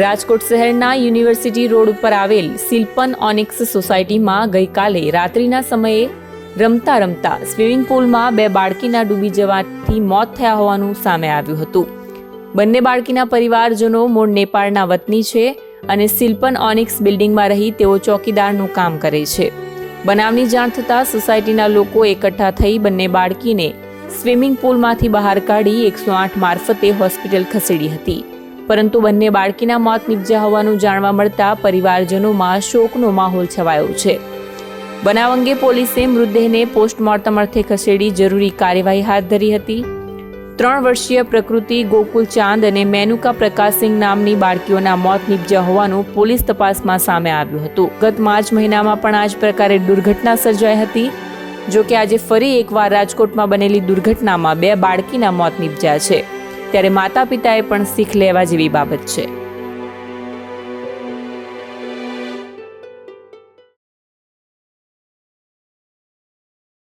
રાજકોટ શહેરના university road ઉપર આવેલ સિલ્પન ઓનિક્સ સોસાયટીમાં ગઈકાલે રાત્રિના સમયે રમતા રમતા સ્વિમિંગ પુલમાં બે બાળકીના ડૂબી જવાથી મોત થયા હોવાનું સામે આવ્યું હતું. બંને બાળકીના પરિવારજનો મૂળ નેપાળના વતની છે અને સિલ્પન ઓનિક્સ બિલ્ડિંગમાં રહી તેઓ ચોકીદારનું કામ કરે છે. બનાવની જાણ થતાં સોસાયટીના લોકો એકઠા થઈ બંને બાળકીને સ્વિમિંગ પુલમાંથી બહાર કાઢી એકસો આઠ મારફતે હોસ્પિટલ ખસેડી હતી. પરંતુ બંને બાળકીના મોત નીપજ્યા હોવાનું જાણવા મળતા પરિવારજનોમાં શોકનો માહોલ છવાયો છે. બનાવ અંગે પોલીસે મૃતદેહને પોસ્ટમોર્ટમ અર્થે ખસેડી જરૂરી કાર્યવાહી હાથ ધરી હતી. ત્રણ વર્ષીય પ્રકૃતિ, ગોકુલ ચાંદ અને મેનુકા પ્રકાશસિંહ નામની બાળકીઓના મોત નીપજ્યા હોવાનું પોલીસ તપાસમાં સામે આવ્યું હતું. ગત માર્ચ મહિનામાં પણ આ જ પ્રકારે દુર્ઘટના સર્જાઈ હતી. જો કે આજે ફરી એકવાર રાજકોટમાં બનેલી દુર્ઘટનામાં બે બાળકીના મોત નીપજ્યા છે. ત્યારે માતા પિતાએ પણ શીખ લેવા જેવી બાબત છે.